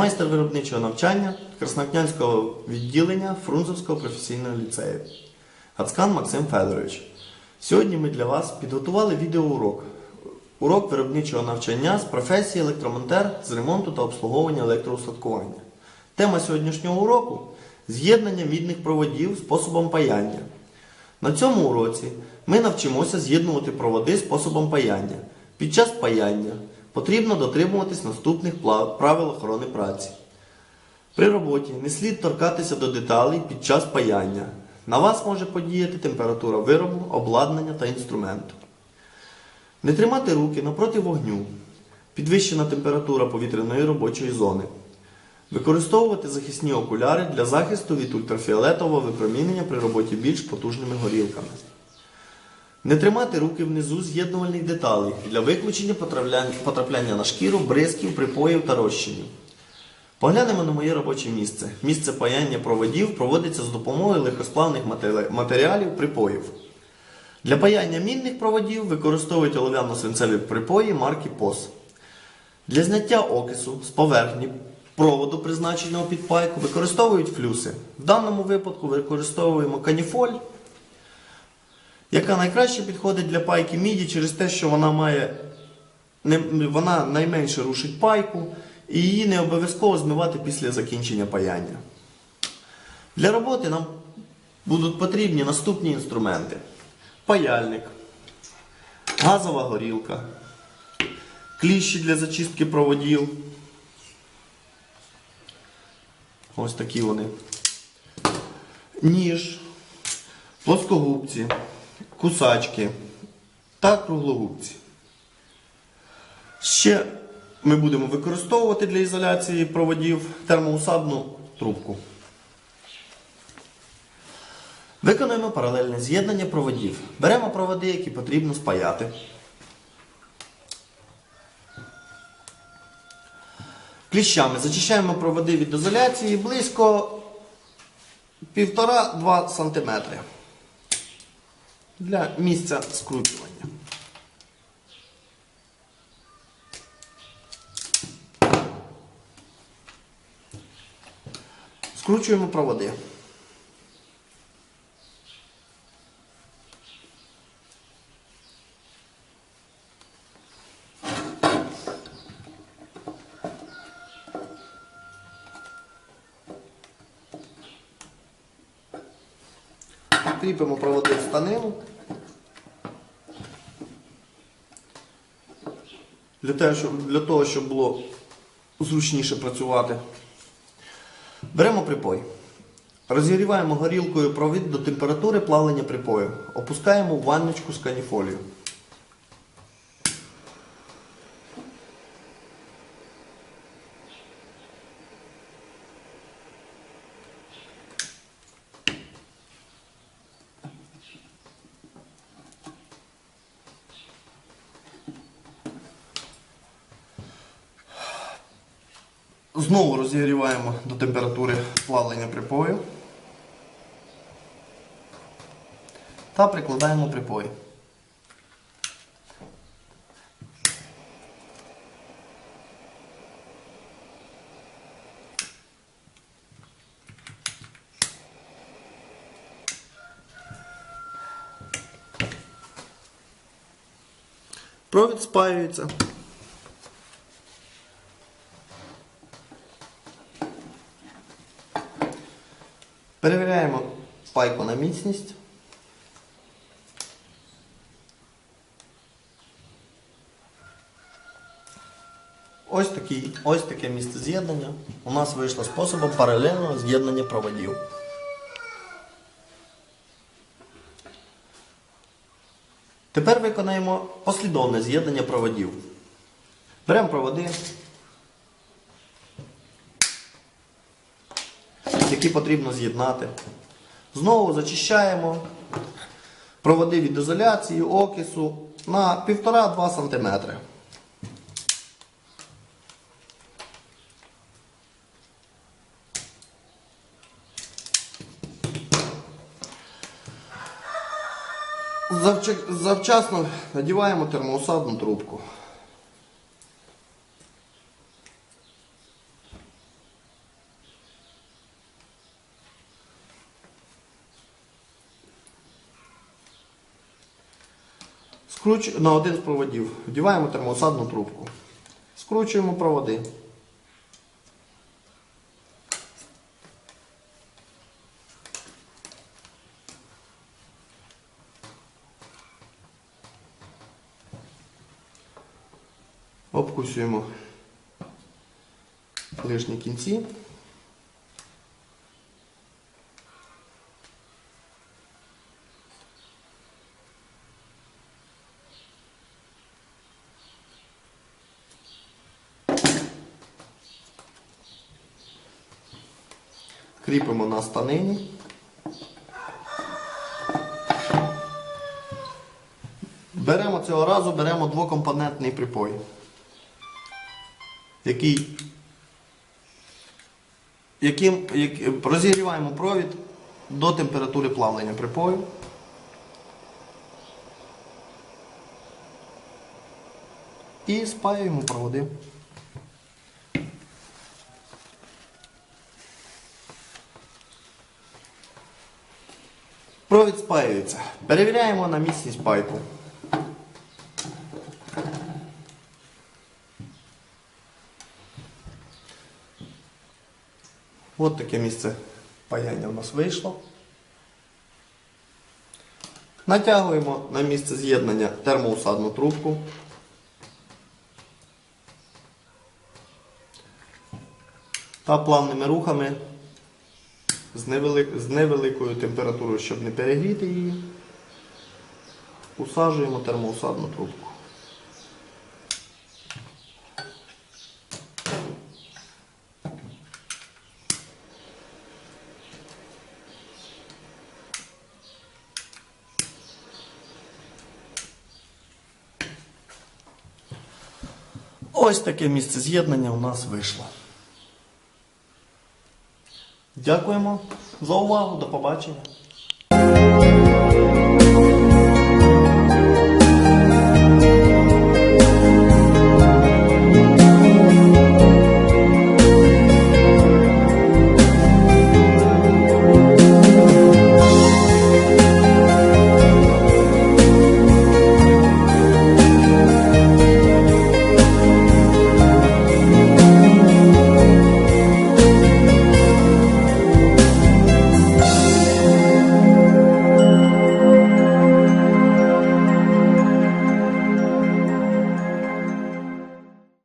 майстер виробничого навчання Краснокнянського відділення Фрунзовського професійного ліцею. Гацкан Максим Федорович. Сьогодні ми для вас підготували відеоурок. Урок виробничого навчання з професії електромонтер з ремонту та обслуговування електроустаткування. Тема сьогоднішнього уроку з'єднання мідних проводів способом паяння. На цьому уроці ми навчимося з'єднувати проводи способом паяння. Під час паяння потрібно дотримуватись наступних правил охорони праці. При роботі не слід торкатися до деталей під час паяння. На вас може подіяти температура виробу, обладнання та інструменту. Не тримати руки напроти вогню. Підвищена температура повітряної робочої зони. Використовувати захисні окуляри для захисту від ультрафіолетового випромінення при роботі більш потужними горілками. Не тримати руки внизу з'єднувальних деталей для виключення потрапляння, на шкіру, бризків, припоїв та розчинів. Поглянемо на моє робоче місце. Місце паяння проводів проводиться з допомогою легкосплавних матеріалів припоїв. Для паяння мінних проводів використовують олов'яно-свинцеві припої марки ПОС. Для зняття окису з поверхні проводу, призначеного під пайку, використовують флюси. В даному випадку використовуємо каніфоль, яка найкраще підходить для пайки міді через те, що вона має вона найменше рушить пайку і її не обов'язково змивати після закінчення паяння. Для роботи нам будуть потрібні наступні інструменти: паяльник, газова горілка, кліщі для зачистки проводів. Ось такі вони. Ніж, плоскогубці, кусачки та круглогубці. Ще ми будемо використовувати для ізоляції проводів термоусадну трубку. Виконуємо паралельне з'єднання проводів. Беремо проводи, які потрібно спаяти. Кліщами зачищаємо проводи від ізоляції близько 1,5-2 см для місця скручування. Скручуємо проводи. Кріпимо проводи в станину. Для того, щоб, для того, щоб було зручніше працювати. Беремо припой. Розігріваємо горілкою провід до температури плавлення припою. Опускаємо в ванночку з каніфолію. Знову розігріваємо до температури плавлення припою. Та прикладаємо припой. Провід спаюється. Перевіряємо пайку на міцність. Ось, такий, ось таке місце з'єднання. У нас вийшло способом паралельного з'єднання проводів. Тепер виконаємо послідовне з'єднання проводів. Беремо проводи, які потрібно з'єднати. Знову зачищаємо проводи від ізоляції, окису на 1,5-2 см. Завчасно надіваємо термоусадну трубку. Скруч... на один з проводів. Вдіваємо термоусадну трубку. Скручуємо проводи. Обкусуємо лишні кінці. Кріпимо на станині. Беремо цього разу беремо двокомпонентний припой, який, яким як, розігріваємо провід до температури плавлення припою. І спаюємо проводи. Провід спаюється. Перевіряємо на міцність пайпу. От таке місце паяння у нас вийшло. Натягуємо на місце з'єднання термоусадну трубку. Та плавними рухами. З невеликою температурою, щоб не перегріти її, усаджуємо термоусадну трубку. Ось таке місце з'єднання у нас вийшло. Дякуємо за увагу. До побачення.